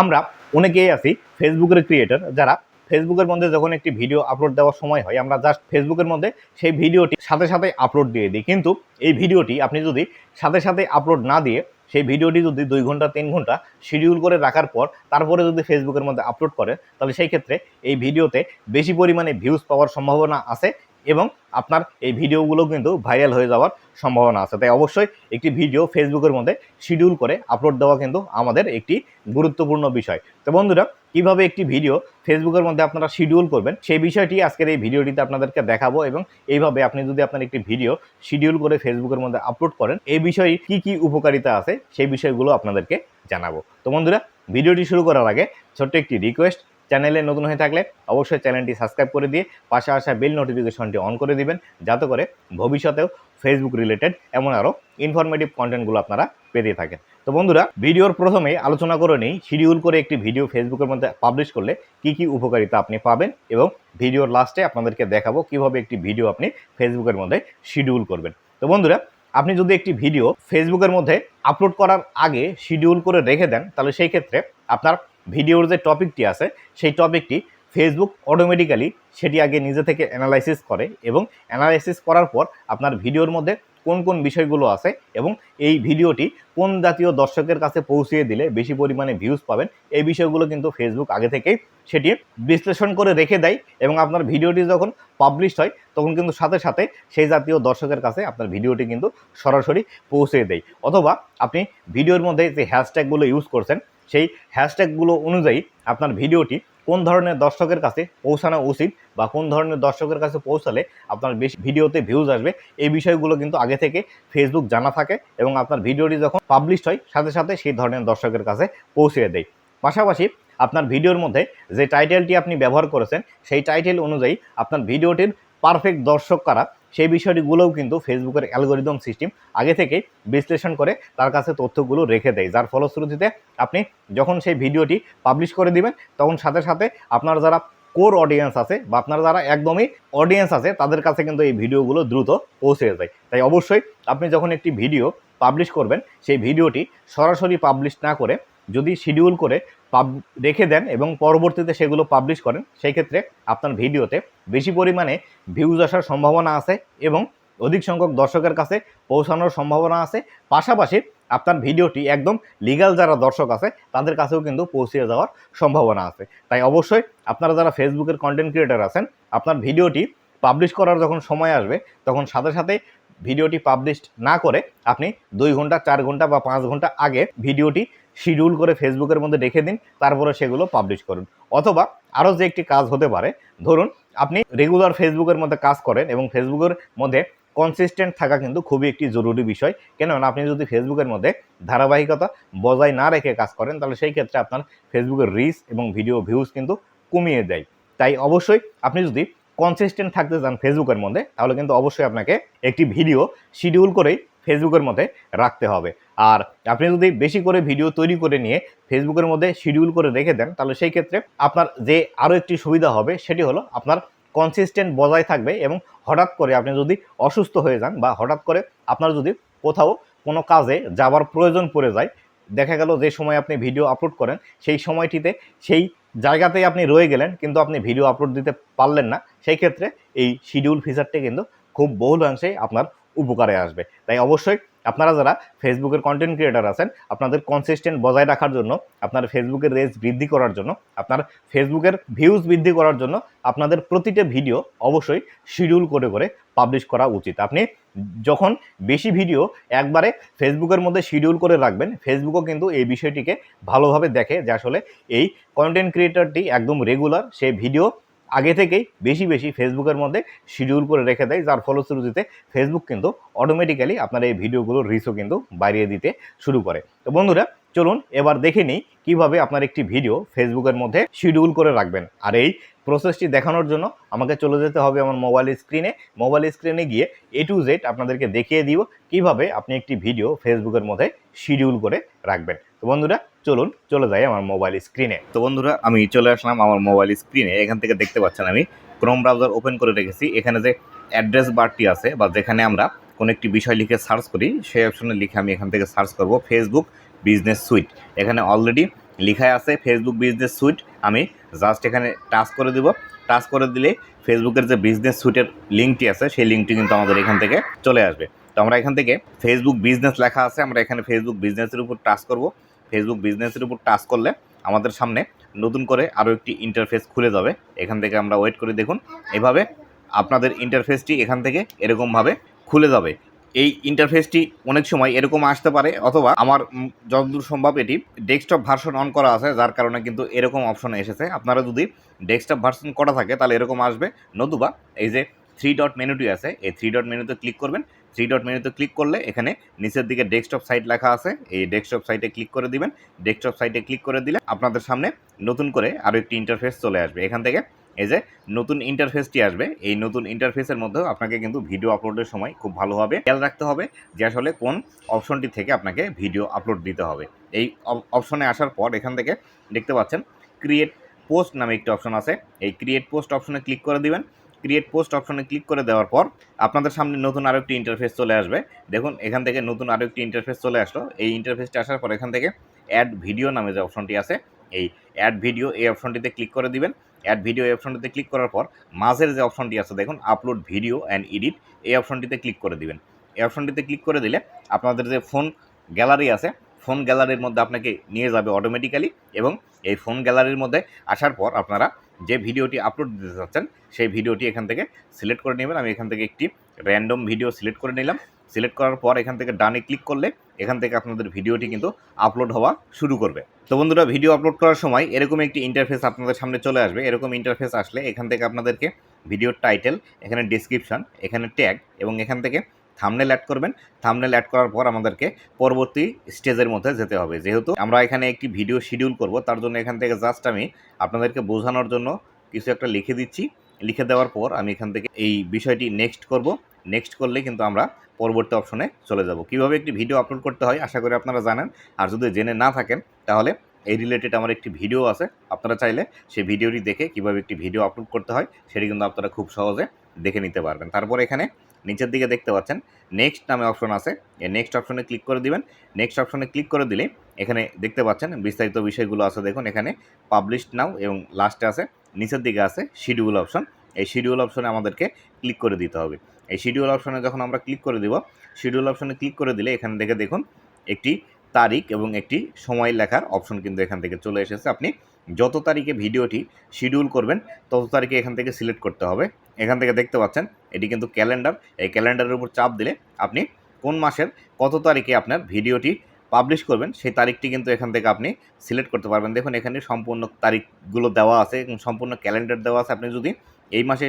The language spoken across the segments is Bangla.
আমরা অনেকেই আছি ফেসবুকের ক্রিয়েটর যারা ফেসবুকের মধ্যে যখন একটি ভিডিও আপলোড দেওয়ার সময় হয়, আমরা জাস্ট ফেসবুকের মধ্যে সেই ভিডিওটি সাথে সাথে আপলোড দিয়ে দিই। কিন্তু এই ভিডিওটি আপনি যদি সাথে সাথে আপলোড না দিয়ে সেই ভিডিওটি যদি দুই ঘণ্টা, তিন ঘণ্টা শিডিউল করে রাখার পর তারপরে যদি ফেসবুকের মধ্যে আপলোড করে, তাহলে সেই ক্ষেত্রে এই ভিডিওতে বেশি পরিমাণে ভিউজ পাওয়ার সম্ভাবনা আছে এবং আপনার এই ভিডিওগুলো কিন্তু ভাইরাল হয়ে যাওয়ার সম্ভাবনা আছে। তাই অবশ্যই একটি ভিডিও ফেসবুকের মধ্যে শিডিউল করে আপলোড দেওয়া কিন্তু আমাদের একটি গুরুত্বপূর্ণ বিষয়। তো বন্ধুরা, কীভাবে একটি ভিডিও ফেসবুকের মধ্যে আপনারা শিডিউল করবেন, সেই বিষয়টি আজকের এই ভিডিওটিতে আপনাদেরকে দেখাবো এবং এইভাবে আপনি যদি আপনার একটি ভিডিও শিডিউল করে ফেসবুকের মধ্যে আপলোড করেন এই বিষয়ে কি কি উপকারিতা আছে সেই বিষয়গুলো আপনাদেরকে জানাব। তো বন্ধুরা, ভিডিওটি শুরু করার আগে ছোট্ট একটি রিকোয়েস্ট চ্যানেলে নতুন হয়ে থাকলে অবশ্যই চ্যানেলটি সাবস্ক্রাইব করে দিয়ে পাশে আসা বেল নোটিফিকেশনটি অন করে দিবেন, যাতে করে ভবিষ্যতেও ফেসবুক রিলেটেড এমন আরও ইনফরমেটিভ কন্টেন্টগুলো আপনারা পেতে থাকেন। তো বন্ধুরা, ভিডিওর প্রথমে আলোচনা করে নিই শিডিউল করে একটি ভিডিও ফেসবুকের মধ্যে পাবলিশ করলে কি কি উপকারিতা আপনি পাবেন এবং ভিডিওর লাস্টে আপনাদেরকে দেখাবো কীভাবে একটি ভিডিও আপনি ফেসবুকের মধ্যে শিডিউল করবেন। তো বন্ধুরা, আপনি যদি একটি ভিডিও ফেসবুকের মধ্যে আপলোড করার আগে শিডিউল করে রেখে দেন, তাহলে সেই ক্ষেত্রে আপনার ভিডিওর যে টপিকটি আছে, সেই টপিকটি ফেসবুক অটোমেটিক্যালি সেটি আগে নিজে থেকে অ্যানালাইসিস করে এবং অ্যানালাইসিস করার পর আপনার ভিডিওর মধ্যে কোন কোন বিষয়গুলো আছে এবং এই ভিডিওটি কোন জাতীয় দর্শকের কাছে পৌঁছিয়ে দিলে বেশি পরিমাণে ভিউজ পাবেন, এই বিষয়গুলো কিন্তু ফেসবুক আগে থেকেই সেটি বিশ্লেষণ করে রেখে দেয় এবং আপনার ভিডিওটি যখন পাবলিশ হয়, তখন কিন্তু সাথে সাথে সেই জাতীয় দর্শকের কাছে আপনার ভিডিওটি কিন্তু সরাসরি পৌঁছে দেয়। অথবা আপনি ভিডিওর মধ্যে যে হ্যাশট্যাগুলো ইউজ করছেন সেই হ্যাশট্যাগুলো অনুযায়ী আপনার ভিডিওটি কোন ধরনের দর্শকের কাছে পৌঁছানো উচিত বা কোন ধরনের দর্শকের কাছে পৌঁছালে আপনার বেশি ভিডিওতে ভিউজ আসবে, এই বিষয়গুলো কিন্তু আগে থেকে ফেসবুক জানা থাকে এবং আপনার ভিডিওটি যখন পাবলিশ হয়, সাথে সাথে সেই ধরনের দর্শকের কাছে পৌঁছে দেয়। পাশাপাশি আপনার ভিডিওর মধ্যে যে টাইটেলটি আপনি ব্যবহার করেছেন, সেই টাইটেল অনুযায়ী আপনার ভিডিওটির পারফেক্ট দর্শক কারা সেই বিষয়টিগুলোও কিন্তু ফেসবুকের অ্যালগোরিদম সিস্টেম আগে থেকেই বিশ্লেষণ করে তার কাছে তথ্যগুলো রেখে দেয়। যার ফলশ্রুতিতে আপনি যখন সেই ভিডিওটি পাবলিশ করে দিবেন, তখন সাথে সাথে আপনার যারা কোর অডিয়েন্স আছে বা আপনার যারা একদমই অডিয়েন্স আছে, তাদের কাছে কিন্তু এই ভিডিওগুলো দ্রুত পৌঁছে যায়। তাই অবশ্যই আপনি যখন একটি ভিডিও পাবলিশ করবেন, সেই ভিডিওটি সরাসরি পাবলিশ না করে যদি শিডিউল করে পাব রেখে দেন এবং পরবর্তীতে সেগুলো পাবলিশ করেন, সেই ক্ষেত্রে আপনার ভিডিওতে বেশি পরিমাণে ভিউজ আসার সম্ভাবনা আছে এবং অধিক সংখ্যক দর্শকের কাছে পৌঁছানোর সম্ভাবনা আছে। পাশাপাশি আপনার ভিডিওটি একদম লিগাল যারা দর্শক আছে, তাদের কাছেও কিন্তু পৌঁছে যাওয়ার সম্ভাবনা আছে। তাই অবশ্যই আপনারা যারা ফেসবুকের কন্টেন্ট ক্রিয়েটার আছেন, আপনার ভিডিওটি পাবলিশ করার যখন সময় আসবে, তখন সাথে সাথে ভিডিওটি পাবলিশ না করে আপনি দুই ঘণ্টা, চার ঘণ্টা বা পাঁচ ঘণ্টা আগে ভিডিওটি শিডিউল করে ফেসবুকের মধ্যে রেখে দিন, তারপরে সেগুলো পাবলিশ করুন। অথবা আরও যে একটি কাজ হতে পারে, ধরুন আপনি রেগুলার ফেসবুকের মধ্যে কাজ করেন এবং ফেসবুকের মধ্যে কনসিস্টেন্ট থাকা কিন্তু খুবই একটি জরুরি বিষয়। কেননা আপনি যদি ফেসবুকের মধ্যে ধারাবাহিকতা বজায় না রেখে কাজ করেন, তাহলে সেই ক্ষেত্রে আপনার ফেসবুকের রিচ এবং ভিডিও ভিউজ কিন্তু কমিয়ে দেয়। তাই অবশ্যই আপনি যদি কনসিস্টেন্ট থাকতে চান ফেসবুকের মধ্যে, তাহলে কিন্তু অবশ্যই আপনাকে একটি ভিডিও শিডিউল করেই ফেসবুকের মধ্যে রাখতে হবে। আর আপনি যদি বেশি করে ভিডিও তৈরি করে নিয়ে ফেসবুকের মধ্যে শিডিউল করে রেখে দেন, তাহলে সেই ক্ষেত্রে আপনার যে আরও একটি সুবিধা হবে, সেটি হলো আপনার কনসিস্টেন্ট বজায় থাকবে এবং হঠাৎ করে আপনি যদি অসুস্থ হয়ে যান বা হঠাৎ করে আপনার যদি কোথাও কোনো কাজে যাওয়ার প্রয়োজন পড়ে যায়, দেখা গেল যে সময় আপনি ভিডিও আপলোড করেন, সেই সময়টিতে সেই জায়গাতেই আপনি রয়ে গেলেন, কিন্তু আপনি ভিডিও আপলোড দিতে পারলেন না, সেই ক্ষেত্রে এই শিডিউল ফিচারটি কিন্তু খুব বহুলাংশেই আপনার উপকারে আসবে। তাই অবশ্যই আপনারা যারা ফেসবুকের কন্টেন্ট ক্রিয়েটার আছেন, আপনাদের কনসিস্টেন্ট বজায় রাখার জন্য, আপনার ফেসবুকের রেজ বৃদ্ধি করার জন্য, আপনার ফেসবুকের ভিউজ বৃদ্ধি করার জন্য আপনাদের প্রতিটা ভিডিও অবশ্যই শিডিউল করে করে পাবলিশ করা উচিত। আপনি যখন বেশি ভিডিও একবারে ফেসবুকের মধ্যে শিডিউল করে রাখবেন ফেসবুকও কিন্তু এই বিষয়টিকে ভালোভাবে দেখে যে আসলে এই কন্টেন্ট ক্রিয়েটারটি একদম রেগুলার সে ভিডিও আগে থেকেই বেশি বেশি ফেসবুকের মধ্যে শিডিউল করে রেখে দেয়, যার ফলশ্রুতিতে ফেসবুক কিন্তু অটোমেটিক্যালি আপনার এই ভিডিওগুলোর রিসও কিন্তু বাড়িয়ে দিতে শুরু করে। তো বন্ধুরা, চলুন এবার দেখে নিই কীভাবে আপনার একটি ভিডিও ফেসবুকের মধ্যে শিডিউল করে রাখবেন। আর এই প্রসেসটি দেখানোর জন্য আমাকে চলে যেতে হবে আমার মোবাইল স্ক্রিনে মোবাইল স্ক্রিনে গিয়ে এ টু জেড আপনাদেরকে দেখিয়ে দিব কীভাবে আপনি একটি ভিডিও ফেসবুকের মধ্যে শিডিউল করে রাখবেন। তো বন্ধুরা, চলুন চলে যাই আমার মোবাইল স্ক্রিনে তো বন্ধুরা, আমি চলে আসলাম আমার মোবাইল স্ক্রিনে এখান থেকে দেখতে পাচ্ছেন আমি ক্রোম ব্রাউজার ওপেন করে রেখেছি। এখানে যে অ্যাড্রেস বারটি আছে বা যেখানে আমরা কোনো একটি বিষয় লিখে সার্চ করি, সেই অপশনে লিখে আমি এখান থেকে সার্চ করব ফেসবুক বিজনেস সুইট এখানে অলরেডি লিখায় আছে ফেসবুক বিজনেস সুইট আমি জাস্ট এখানে টাচ করে দিব। টাচ করে দিলে ফেসবুকের যে বিজনেস সুইটের লিঙ্কটি আছে, সেই লিঙ্কটি কিন্তু আমাদের এখান থেকে চলে আসবে। তো আমরা এখান থেকে ফেসবুক বিজনেস লেখা আছে। আমরা এখানে ফেসবুক বিজনেসের উপর টাচ করব। ফেসবুক বিজনেসের উপর টাচ করলে আমাদের সামনে নতুন করে আরও একটি ইন্টারফেস খুলে যাবে। এখান থেকে আমরা ওয়েট করে দেখুন। এভাবে আপনাদের ইন্টারফেসটি এখান থেকে এরকমভাবে খুলে যাবে। এই ইন্টারফেসটি অনেক সময় এরকম আসতে পারে অথবা আমার যতদূর সম্ভব এটি ডেস্কটপ ভার্সন অন করা আছে, যার কারণে কিন্তু এরকম অপশন এসেছে। আপনারা যদি ডেস্কটপ ভার্সন করা থাকে, তাহলে এরকম আসবে। নতুবা এই যে থ্রি ডট মেনুটি আছে, এই থ্রি ডট মেনুতে ক্লিক করবেন। থ্রি ডট মেনুতে ক্লিক করলে এখানে নিচের দিকে ডেস্কটপ সাইট লেখা আছে। এই ডেস্কটপ সাইটে ক্লিক করে দিবেন। ডেস্কটপ সাইটে ক্লিক করে দিলে আপনাদের সামনে নতুন করে আরও একটি ইন্টারফেস চলে আসবে। এখান থেকে এই যে নতুন ইন্টারফেসটি আসবে, এই নতুন ইন্টারফেসের মধ্যেও আপনাকে কিন্তু ভিডিও আপলোডের সময় খুব ভালোভাবে খেয়াল রাখতে হবে যে আসলে কোন অপশনটি থেকে আপনাকে ভিডিও আপলোড দিতে হবে। এই অপশনে আসার পর এখান থেকে দেখতে পাচ্ছেন ক্রিয়েট পোস্ট নামে একটি অপশন আছে। এই ক্রিয়েট পোস্ট অপশনে ক্লিক করে দিবেন। ক্রিয়েট পোস্ট অপশনে ক্লিক করে দেওয়ার পর আপনাদের সামনে নতুন আরও একটি ইন্টারফেস চলে আসবে। দেখুন, এখান থেকে নতুন আরও একটি ইন্টারফেস চলে আসলো। এই ইন্টারফেসটি আসার পর এখান থেকে অ্যাড ভিডিও নামে যে অপশনটি আছে, এই অ্যাড ভিডিও এই অপশনটিতে ক্লিক করে দিবেন। অ্যাড ভিডিও এই অপশনটিতে ক্লিক করার পর মাঝের যে অপশনটি আছে, দেখুন আপলোড ভিডিও অ্যান্ড এডিট এই অপশনটিতে ক্লিক করে দিবেন। এই অপশনটিতে ক্লিক করে দিলে আপনাদের যে ফোন গ্যালারি আছে ফোন গ্যালারির মধ্যে আপনাকে নিয়ে যাবে অটোমেটিক্যালি এবং এই ফোন গ্যালারির মধ্যে আসার পর আপনারা যে ভিডিওটি আপলোড দিতে চাচ্ছেন, সেই ভিডিওটি এখান থেকে সিলেক্ট করে নেবেন। আমি এখান থেকে একটি র্যান্ডম ভিডিও সিলেক্ট করে নিলাম। সিলেক্ট করার পর এখান থেকে ডানে ক্লিক করলে এখান থেকে আপনাদের ভিডিওটি কিন্তু আপলোড হওয়া শুরু করবে। তো বন্ধুরা ভিডিও আপলোড করার সময় এরকম একটি ইন্টারফেস আপনাদের সামনে চলে আসবে। এরকম ইন্টারফেস আসলে এখান থেকে আপনাদেরকে ভিডিওর টাইটেল এখানে ডিসক্রিপশন এখানে ট্যাগ এবং এখান থেকে থামনেল অ্যাড করবেন। থামনেল অ্যাড করার পর আমাদেরকে পরবর্তী স্টেজের মধ্যে যেতে হবে। যেহেতু আমরা এখানে একটি ভিডিও শিডিউল করব, তার জন্য এখান থেকে জাস্ট আমি আপনাদেরকে বোঝানোর জন্য কিছু একটা লিখে দিচ্ছি। লিখে দেওয়ার পর আমি এখান থেকে এই বিষয়টি নেক্সট করব। নেক্সট করলে কিন্তু আমরা পরবর্তী অপশনে চলে যাব। কীভাবে একটি ভিডিও আপলোড করতে হয়, আশা করি আপনারা জানেন। আর যদি জেনে না থাকেন, তাহলে এই রিলেটেড আমার একটি ভিডিও আছে। আপনারা চাইলে সেই ভিডিওটি দেখে কীভাবে একটি ভিডিও আপলোড করতে হয়, সেটি কিন্তু আপনারা খুব সহজে দেখে নিতে পারবেন। তারপর এখানে নিচের দিকে দেখতে পাচ্ছেন। নেক্সট নামে অপশন আছে। এই নেক্সট অপশনে ক্লিক করে দিবেন। নেক্সট অপশনে ক্লিক করে দিলে এখানে দেখতে পাচ্ছেন বিস্তারিত বিষয়গুলো আছে দেখুন এখানে। পাবলিশ নাও এবং লাস্টে আছে। নিচের দিকে আছে শিডিউল অপশন এই শিডিউল অপশনে আমাদেরকে ক্লিক করে দিতে হবে। এই শিডিউল অপশনে যখন আমরা ক্লিক করে দিব শিডিউল অপশনে ক্লিক করে দিলে এখান থেকে দেখুন একটি তারিখ এবং একটি সময় লেখার অপশন কিন্তু এখান থেকে চলে এসেছে। আপনি যত তারিখে ভিডিওটি শিডিউল করবেন, তত তারিখে এখান থেকে সিলেক্ট করতে হবে। এখান থেকে দেখতে পাচ্ছেন, এটি কিন্তু ক্যালেন্ডার। এই ক্যালেন্ডারের উপর চাপ দিলে আপনি কোন মাসের, কত তারিখে আপনার ভিডিওটি পাবলিশ করবেন, সেই তারিখটি কিন্তু এখান থেকে আপনি সিলেক্ট করতে পারবেন। দেখুন, এখানে সম্পূর্ণ তারিখগুলো দেওয়া আছে এবং সম্পূর্ণ ক্যালেন্ডার দেওয়া আছে। আপনি যদি এই মাসে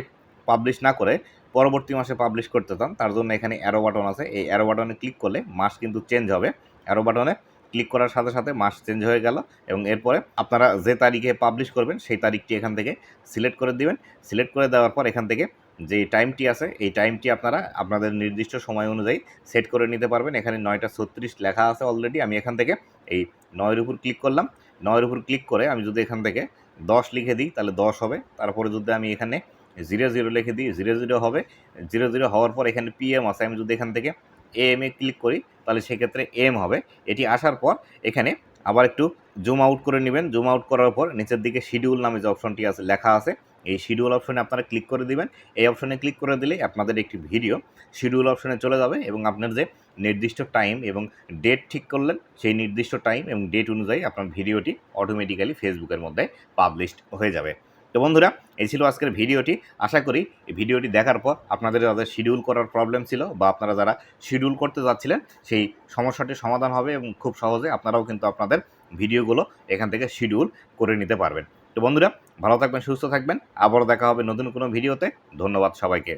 পাবলিশ না করে পরবর্তী মাসে পাবলিশ করতে চান, তার জন্য এখানে অ্যারো বাটন আছে। এই অ্যারো বাটনে ক্লিক করলে মাস কিন্তু চেঞ্জ হবে। অ্যারো বাটনে ক্লিক করার সাথে সাথে মাস চেঞ্জ হয়ে গেল এবং এরপরে আপনারা যে তারিখে পাবলিশ করবেন সেই তারিখটি এখান থেকে সিলেক্ট করে দিবেন। সিলেক্ট করে দেওয়ার পর এখান থেকে যে টাইমটি আছে, এই টাইমটি আপনারা আপনাদের নির্দিষ্ট সময় অনুযায়ী সেট করে নিতে পারবেন। এখানে নয়টা ছত্রিশ লেখা আছে অলরেডি আমি এখান থেকে এই নয়ের উপর ক্লিক করলাম। নয়ের উপর ক্লিক করে আমি যদি এখান থেকে দশ লিখে দিই, তাহলে দশ হবে। তারপরে যদি আমি এখানে জিরো জিরো লিখে দিই জিরো জিরো হবে। জিরো জিরো হওয়ার পর এখানে পিএম আছে। আমি যদি এখান থেকে এম এ ক্লিক করি তাহলে সেক্ষেত্রে এম হবে। এটি আসার পর এখানে আবার একটু জুম আউট করে নেবেন। জুম আউট করার পর নিচের দিকে শিডিউল নামে যে অপশনটি আছে, লেখা আছে, এই শিডিউল অপশনে আপনারা ক্লিক করে দিবেন। এই অপশনে ক্লিক করে দিলে আপনাদের একটি ভিডিও শিডিউল অপশনে চলে যাবে এবং আপনার যে নির্দিষ্ট টাইম এবং ডেট ঠিক করলেন, সেই নির্দিষ্ট টাইম এবং ডেট অনুযায়ী আপনার ভিডিওটি অটোমেটিক্যালি ফেসবুকের মধ্যে পাবলিশড হয়ে যাবে। তো বন্ধুরা, এই ছিল আজকের ভিডিওটি। আশা করি এই ভিডিওটি দেখার পর আপনাদের যাদের শিডিউল করার প্রবলেম ছিল বা আপনারা যারা শিডিউল করতে যাচ্ছিলেন, সেই সমস্যাটি সমাধান হবে এবং খুব সহজে আপনারাও কিন্তু আপনাদের ভিডিওগুলো এখান থেকে শিডিউল করে নিতে পারবেন। তো বন্ধুরা, ভালো থাকবেন, সুস্থ থাকবেন। আবারও দেখা হবে নতুন কোনো ভিডিওতে। ধন্যবাদ সবাইকে।